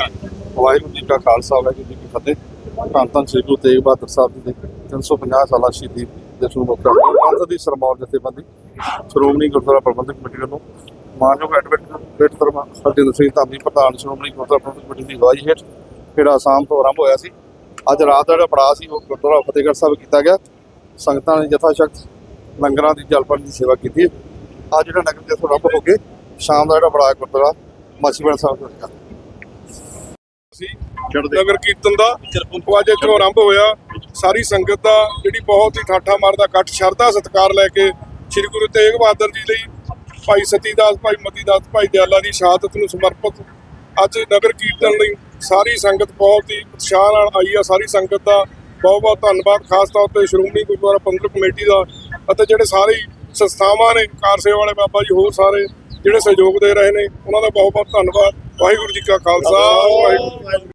ਵਾਹਿਗੁਰੂ ਜੀ ਕਾ ਖਾਲਸਾ, ਵਾਹਿਗੁਰੂ ਜੀ ਕੀ ਫਤਿਹ। ਧੰਨ ਧੰਨ ਸ੍ਰੀ ਗੁਰੂ ਤੇਗ ਬਹਾਦਰ ਸਾਹਿਬ ਜੀ ਦੇ 350 ਸਾਲਾ ਸ਼ਹੀਦੀ ਦੇ ਸ਼ੁਭ ਪੰਥ ਦੀ ਸਰਮੌਰ ਜਥੇਬੰਦੀ, ਸ਼੍ਰੋਮਣੀ ਗੁਰਦੁਆਰਾ ਪ੍ਰਬੰਧਕ ਕਮੇਟੀ ਵੱਲੋਂ ਮਾਨਯੋਗ ਐਡਵੋਕੇਟ ਧਰਮਾ ਹਰਜਿੰਦਰ ਸਿੰਘ ਧਾਮੀ ਪ੍ਰਧਾਨ ਸ਼੍ਰੋਮਣੀ ਗੁਰਦੁਆਰਾ ਪ੍ਰਬੰਧਕ ਕਮੇਟੀ ਦੀ ਅਗਵਾਈ ਹੇਠ ਜਿਹੜਾ ਆਸਾਮ ਤੋਂ ਆਰੰਭ ਹੋਇਆ ਸੀ। ਅੱਜ ਰਾਤ ਦਾ ਜਿਹੜਾ ਪੜਾਅ ਸੀ, ਉਹ ਗੁਰਦੁਆਰਾ ਫਤਿਹਗੜ੍ਹ ਸਾਹਿਬ ਕੀਤਾ ਗਿਆ। ਸੰਗਤਾਂ ਨੇ ਯਥਾ ਸ਼ਕਤ ਲੰਗਰਾਂ ਦੀ ਜਲਪਨ ਦੀ ਸੇਵਾ ਕੀਤੀ ਹੈ। ਅੱਜ ਜਿਹੜਾ ਨਗਰ ਦੇ ਆਰੰਭ ਹੋ ਕੇ ਸ਼ਾਮ ਦਾ ਜਿਹੜਾ ਪੜਾਅ ਗੁਰਦੁਆਰਾ ਮਾਛੀਵਾੜਾ ਸਾਹਿਬ ਤੋਂ ਹੋਇਆ ਸੀ। ਨਗਰ ਕੀਰਤਨ ਦਾ। ਉਹ ਅੱਜ ਇੱਥੋਂ ਆਰੰਭ ਹੋਇਆ। ਸਾਰੀ ਸੰਗਤ ਦਾ ਜਿਹੜੀ ਬਹੁਤ ਹੀ ਠਾਠਾ ਮਾਰਦਾ ਇਕੱਠ ਸ਼ਰਧਾ ਸਤਿਕਾਰ ਲੈ ਕੇ ਸ੍ਰੀ ਗੁਰੂ ਤੇਗ ਬਹਾਦਰ ਜੀ ਲਈ ਭਾਈ ਸਤੀਦਾਸ ਭਾਈ ਮਤੀਦਾਸ ਭਾਈ ਦਿਆਲਾ ਦੀ ਸ਼ਹਾਦਤ ਨੂੰ ਸਮਰਪਿਤ ਅੱਜ ਨਗਰ ਕੀਰਤਨ ਲਈ ਸਾਰੀ ਸੰਗਤ ਬਹੁਤ ਹੀ ਉਤਸ਼ਾਹ ਨਾਲ ਆਈ ਆ। ਸਾਰੀ ਸੰਗਤ ਦਾ ਬਹੁਤ ਬਹੁਤ ਧੰਨਵਾਦ। ਖਾਸ ਤੌਰ ਤੇ ਸ਼੍ਰੋਮਣੀ ਗੁਰਦੁਆਰਾ ਪ੍ਰਬੰਧਕ ਕਮੇਟੀ ਦਾ ਅਤੇ ਜਿਹੜੇ ਸਾਰੇ ਸੰਸਥਾਵਾਂ ਨੇ ਕਾਰ ਸੇਵਾ ਵਾਲੇ ਬਾਬਾ ਜੀ ਹੋਰ ਸਾਰੇ ਜਿਹੜੇ ਸਹਿਯੋਗ ਦੇ ਰਹੇ ਨੇ, ਉਹਨਾਂ ਦਾ ਬਹੁਤ ਬਹੁਤ ਧੰਨਵਾਦ। ਵਾਹਿਗੁਰੂ ਜੀ ਕਾ ਖਾਲਸਾ, ਵਾਹਿਗੁਰੂ